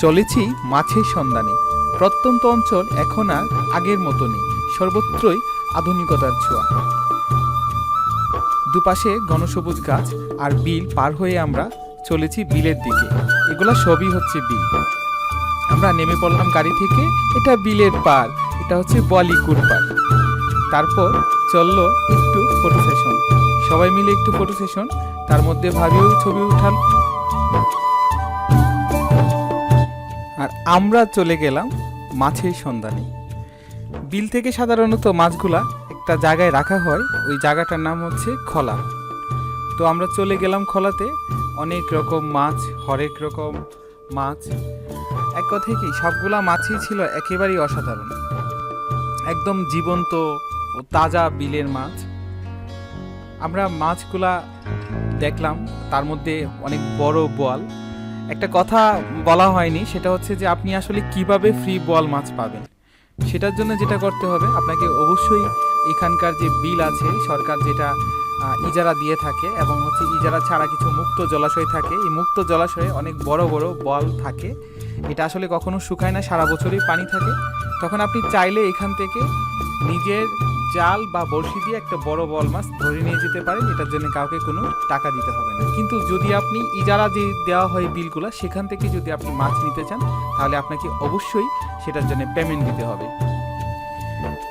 চলেছি মাছের সন্ধানে। প্রত্যন্ত অঞ্চল এখন আর আগের মতো নেই সর্বত্রই আধুনিকতার ছোঁয়া। দুপাশে ঘনসবুজ গাছ আর বিল পার হয়ে আমরা চলেছি বিলের দিকে। এগুলা সবই হচ্ছে বিল। আমরা নেমে পড়লাম গাড়ি থেকে, এটা বিলের পার, এটা হচ্ছে বলিকুর পার। তারপর চলল একটু ফটো সেশন সবাই মিলে একটু ফটো সেশন তার মধ্যে ভাবিও ছবি আর আমরা চলে গেলাম মাছের সন্ধানে। বিল থেকে সাধারণত মাছগুলা একটা জায়গায় রাখা হয়, ওই জায়গাটার নাম হচ্ছে খলা। তো আমরা চলে গেলাম খলাতে, অনেক রকম মাছ, হরেক রকম মাছ। এক কথায় কি, সবগুলা মাছই ছিল একেবারেই অসাধারণ। একদম জীবন্ত ও তাজা বিলের মাছ। আমরা মাছগুলা দেখলাম, তার মধ্যে অনেক বড় বোয়াল। একটা কথা বলা হয়নি, সেটা হচ্ছে যে আপনি আসলে কীভাবে ফ্রি বল মাছ পাবেন। সেটার জন্য যেটা করতে হবে, আপনাকে অবশ্যই এখানকার যে বিল আছে, সরকার যেটা ইজারা দিয়ে থাকে এবং হচ্ছে ইজারা ছাড়া কিছু মুক্ত জলাশয় থাকে। এই মুক্ত জলাশয়ে অনেক বড় বড় বল থাকে। এটা আসলে কখনো শুকায় না, সারা বছরই পানি থাকে। তখন আপনি চাইলে এখান থেকে নিজের জাল বা বড়শি দিয়ে একটা বড় বল মাছ ধরে নিয়ে যেতে পারেন এটার জন্য কাউকে কোনো টাকা দিতে হবে না। কিন্তু যদি আপনি ইজারা যে দেওয়া হয় বিলগুলো, সেখান থেকে যদি আপনি মাছ নিতে চান, তাহলে আপনাকে অবশ্যই সেটার জন্য পেমেন্ট দিতে হবে।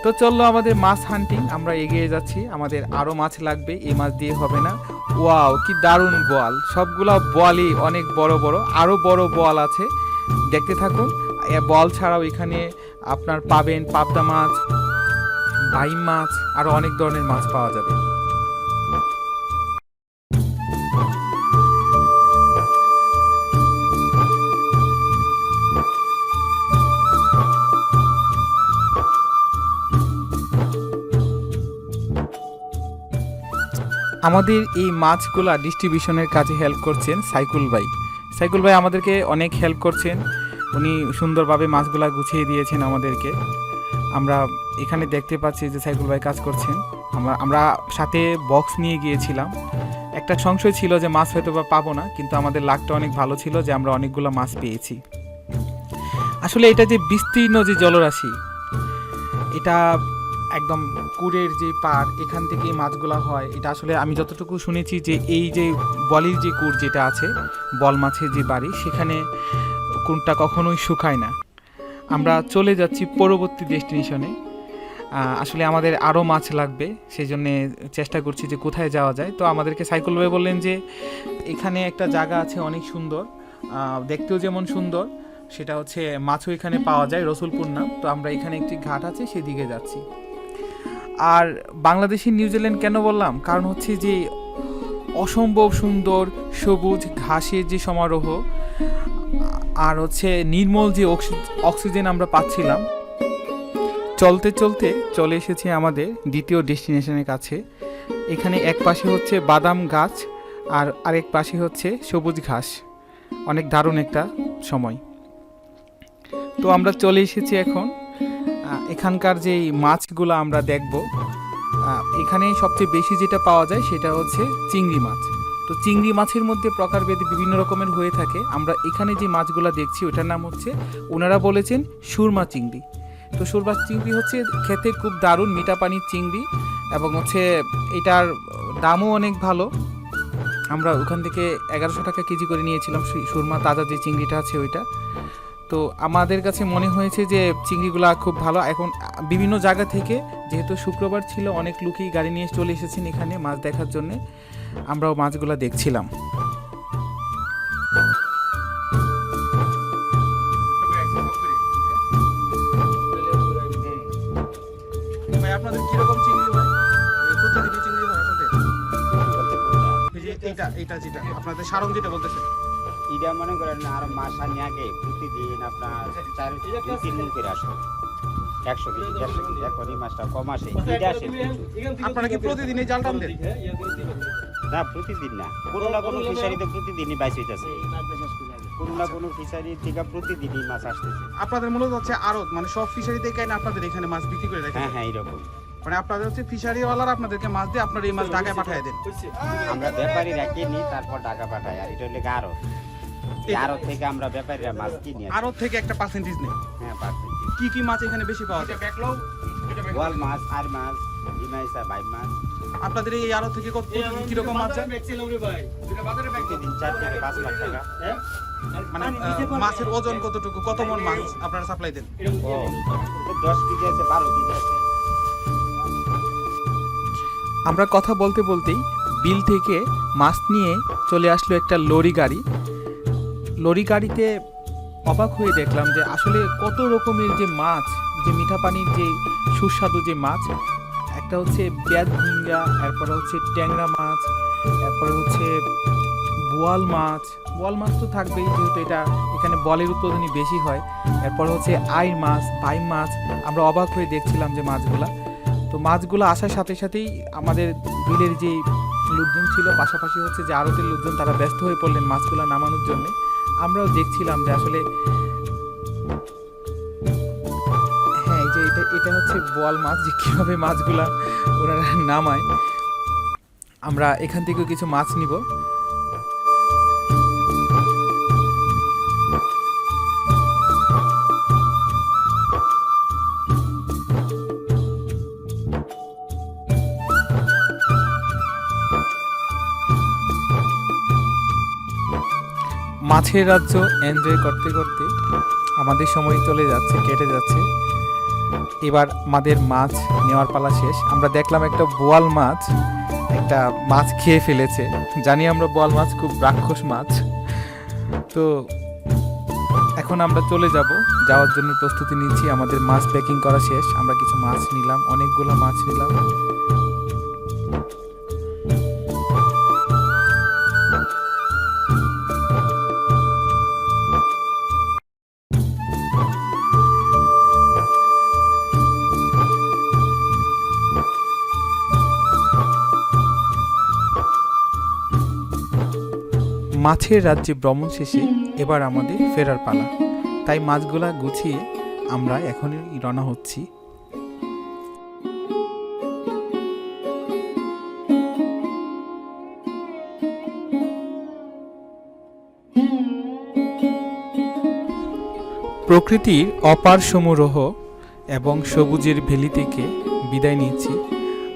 তো চলল আমাদের মাছ হান্টিং আমরা এগিয়ে যাচ্ছি। আমাদের আরও মাছ লাগবে, এই মাছ দিয়ে হবে না। ওয়াও, কি দারুণ বল! সবগুলা বলই অনেক বড় বড় আরও বড় বল আছে। দেখতে থাকুন বল ছাড়াও এখানে আপনার পাবেন পাবদা মাছ বাইম মাছ আরও অনেক ধরনের মাছ পাওয়া যাবে। আমাদের এই মাছগুলা ডিস্ট্রিবিউশনের কাজে হেল্প করছেন সাইকুল ভাই। সাইকুল ভাই আমাদেরকে অনেক হেল্প করছেন। উনি সুন্দরভাবে মাছগুলা গুছিয়ে দিয়েছেন আমাদেরকে। আমরা এখানে দেখতে পাচ্ছি যে সাইকুল ভাই কাজ করছেন। আমরা আমরা সাথে বক্স নিয়ে গিয়েছিলাম। একটা সংশয় ছিল যে মাছ হয়তো বা পাবো না, কিন্তু আমাদের লাকটা অনেক ভালো ছিল যে আমরা অনেকগুলো মাছ পেয়েছি। আসলে এটা যে বিস্তীর্ণ যে জলরাশি, এটা একদম কুড়ের যে পার এখান থেকে মাছগুলা হয়। এটা আসলে আমি যতটুকু শুনেছি যে এই যে বলির যে কুড় যেটা আছে, বল মাছের যে বাড়ি, সেখানে কুড়টা কখনোই শুকায় না। আমরা চলে যাচ্ছি পরবর্তী ডেস্টিনেশনে আসলে আমাদের আরও মাছ লাগবে সেই জন্যে চেষ্টা করছি যে কোথায় যাওয়া যায়। তো আমাদেরকে সাইকেল ভাই বললেন যে, এখানে একটা জায়গা আছে অনেক সুন্দর দেখতেও যেমন সুন্দর, সেটা হচ্ছে মাছও এখানে পাওয়া যায়, রসুলপুর নাম। তো আমরা এখানে একটি ঘাট আছে, সেদিকে যাচ্ছি। আর বাংলাদেশি নিউজিল্যান্ড কেন বললাম? কারণ হচ্ছে যে, অসম্ভব সুন্দর সবুজ ঘাসের যে সমারোহ, আর হচ্ছে নির্মল যে অক্সি- অক্সিজেন আমরা পাচ্ছিলাম চলতে চলতে চলে এসেছি আমাদের দ্বিতীয় ডেস্টিনেশনের কাছে। এখানে এক পাশে হচ্ছে বাদাম গাছ আর আরেক পাশে হচ্ছে সবুজ ঘাস। অনেক দারুণ একটা সময়। তো আমরা চলে এসেছি এখন এখানকার যে মাছগুলো আমরা দেখব। এখানে সবচেয়ে বেশি যেটা পাওয়া যায় সেটা হচ্ছে চিংড়ি মাছ। তো চিংড়ি মাছের মধ্যে প্রকারভেদ বিভিন্ন রকমের হয়ে থাকে। আমরা এখানে যে মাছগুলো দেখছি ওটার নাম হচ্ছে, ওনারা বলেছেন সুরমা চিংড়ি। তো সুরবাস চিংড়ি হচ্ছে খেতে খুব দারুণ মিঠা পানির চিংড়ি এবং হচ্ছে এটার দামও অনেক ভালো। আমরা ওখান থেকে এগারোশো টাকা কেজি করে নিয়েছিলাম সুরমা তাজা যে চিংড়িটা আছে ওইটা। তো আমাদের কাছে মনে হয়েছে যে চিংড়িগুলা খুব ভালো। এখন বিভিন্ন জায়গা থেকে যেহেতু শুক্রবার ছিল, অনেক লোকই গাড়ি নিয়ে চলে এসেছেন এখানে মাছ দেখার জন্যে। আমরাও মাছগুলা দেখছিলাম। এইটা এইটা যেটা আপনাদের সারং যেটা বলতেছেন এটা মনে করেন আর মাস আনি আগে প্রতিদিন আপনার চার তিন করে আসে। একশো কেজি দেড়শো কেজি এখন এই মাছটা কম আসে এটা আসে আপনারা কি প্রতিদিন এই জাল টান দেন? না প্রতিদিন না। কোনো না কোনো ফিশারিতে প্রতিদিনই বাইশ হইতেছে। কোনো না কোনো ফিশারি থেকে প্রতিদিনই মাছ আসতেছে। আপনাদের মূলত হচ্ছে আরও মানে সব ফিশারি থেকে আপনাদের এখানে মাছ বিক্রি করে রাখেন হ্যাঁ হ্যাঁ এইরকম। মানে আপনাদের হচ্ছে ফিশারিওয়ালারা আপনাদেরকে মাছ দিয়ে আপনারা এই মাছ ঢাকায় পাঠিয়ে দেন। আমরা ব্যাপারী রাখিনি তারপর টাকা পাঠাই। আর এটা হলে আরও। আরও থেকে আমরা ব্যাপারীরা মাছ কিনি আর থেকে একটা পার্সেন্টেজ নেই। হ্যাঁ পার্সেন্টেজ কি কি মাছ এখানে বেশি পাওয়া যায়? গোয়াল মাছ আর মাছ ডিমাইসা ভাই মাছ। আপনাদের এই আরও থেকে কত কীরকম মাছ যায়? প্রতিদিন চার থেকে পাঁচ লাখ টাকা। মানে মাছের ওজন কতটুকু? কত মন মাছ আপনারা সাপ্লাই দেন? দশ কেজি আছে বারো কেজি আছে। আমরা কথা বলতে বলতেই বিল থেকে মাছ নিয়ে চলে আসলো একটা লরি গাড়ি। লরি গাড়িতে অবাক হয়ে দেখলাম যে আসলে কত রকমের যে মাছ, যে মিঠা পানির যে সুস্বাদু যে মাছ, একটা হচ্ছে পেঁয়াজ ঝিঙ্গা এরপরে হচ্ছে ট্যাংরা মাছ, এরপরে হচ্ছে বোয়াল মাছ। বোয়াল মাছ তো থাকবেই, যেহেতু এটা এখানে বলের উৎপাদনই বেশি হয়। এরপর হচ্ছে আই মাছ, পাই মাছ, আমরা অবাক হয়ে দেখছিলাম যে মাছগুলা। তো মাছগুলো আসার সাথে সাথেই আমাদের বিলের যে লোকজন ছিল, পাশাপাশি হচ্ছে যে আরতের লোকজন, তারা ব্যস্ত হয়ে পড়লেন মাছগুলো নামানোর জন্য। আমরাও দেখছিলাম যে আসলে হ্যাঁ এই যে এটা এটা হচ্ছে বোয়াল মাছ, যে কীভাবে মাছগুলা ওনারা নামায়। আমরা এখান থেকেও কিছু মাছ নিব। মাছের রাজ্য এনজয় করতে করতে আমাদের সময় চলে যাচ্ছে, কেটে যাচ্ছে। এবার আমাদের মাছ নেওয়ার পালা শেষ। আমরা দেখলাম একটা বোয়াল মাছ একটা মাছ খেয়ে ফেলেছে। জানি আমরা বোয়াল মাছ খুব রাক্ষস মাছ। তো এখন আমরা চলে যাব। যাওয়ার জন্য প্রস্তুতি নিচ্ছি। আমাদের মাছ প্যাকিং করা শেষ। আমরা কিছু মাছ নিলাম, অনেকগুলো মাছ নিলাম। মাছের রাজ্যে ভ্রমণ শেষে এবার আমাদের ফেরার পালা। তাই মাছগুলা গুছিয়ে আমরা এখনই রওনা হচ্ছি। প্রকৃতির অপার সমারোহ এবং সবুজের ভেলি থেকে বিদায় নিচ্ছি।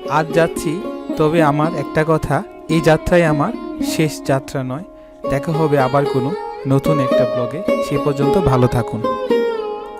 আজ যাচ্ছি, তবে আমার একটা কথা, এই যাত্রায় আমার শেষ যাত্রা নয়। দেখা হবে আবার কোনো নতুন একটা ব্লগে। সে পর্যন্ত ভালো থাকুন।